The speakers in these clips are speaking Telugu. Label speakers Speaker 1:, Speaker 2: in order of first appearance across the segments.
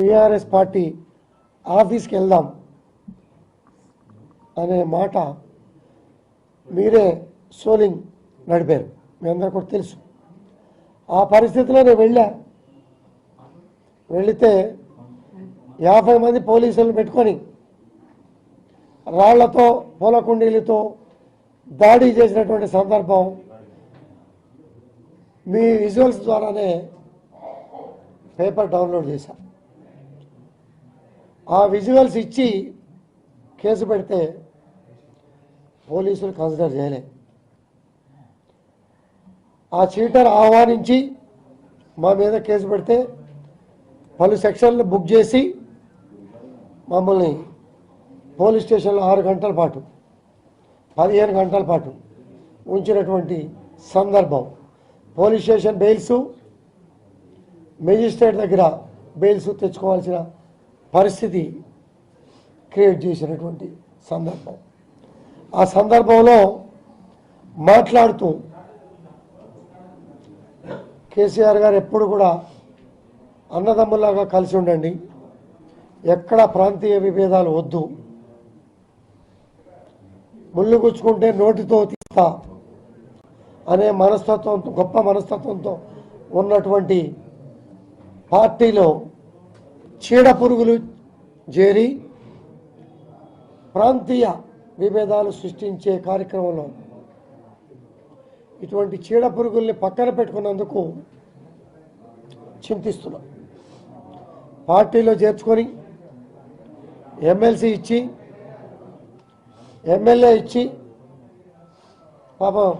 Speaker 1: టీఆర్ఎస్ పార్టీ ఆఫీస్కి వెళ్దాం అనే మాట మీరే సోలింగ్ నడిపారు. మీ అందరూ కూడా తెలుసు. ఆ పరిస్థితిలో నేను వెళ్ళా. వెళితే యాభై మంది పోలీసులను పెట్టుకొని రాళ్ళతో పూల కుండీలతో దాడి చేసినటువంటి సందర్భం మీ విజువల్స్ ద్వారానే పేపర్ డౌన్లోడ్ చేశాను ఆ విజువల్స్ ఇచ్చి కేసు పెడితే పోలీసులు కన్సిడర్ చేయలే. ఆ చీటర్ ఆహ్వానించి మా మీద కేసు పెడితే పలు సెక్షన్లు బుక్ చేసి మమ్మల్ని పోలీస్ స్టేషన్లో ఆరు గంటల పాటు పదిహేను గంటల పాటు ఉంచినటువంటి సందర్భం. పోలీస్ స్టేషన్ బెయిల్స్ మెజిస్ట్రేట్ దగ్గర బెయిల్స్ తెచ్చుకోవాల్సిన పరిస్థితి క్రియేట్ చేసినటువంటి సందర్భం. ఆ సందర్భంలో మాట్లాడుతూ కేసీఆర్ గారు ఎప్పుడు కూడా అన్నదమ్ములాగా కలిసి ఉండండి. ఎక్కడ ప్రాంతీయ విభేదాలు వద్దు. ముళ్ళు గుచ్చుకుంటే నోటితో తీస్తా అనే మనస్తత్వంతో గొప్ప మనస్తత్వంతో ఉన్నటువంటి పార్టీలో చీడ పురుగులు చేరి ప్రాంతీయ విభేదాలు సృష్టించే కార్యక్రమంలో ఇటువంటి చీడ పురుగుల్ని పక్కన పెట్టుకున్నందుకు చింతిస్తున్నాం. పార్టీలో చేర్చుకొని ఎమ్మెల్సీ ఇచ్చి ఎమ్మెల్యే ఇచ్చి పాపం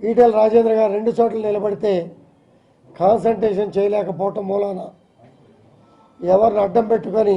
Speaker 1: ఈటెల రాజేంద్ర గారు రెండు చోట్ల నిలబడితే కాన్సన్ట్రేషన్ చేయలేకపోవటం మూలాన ఎవరిని అడ్డం పెట్టుకొని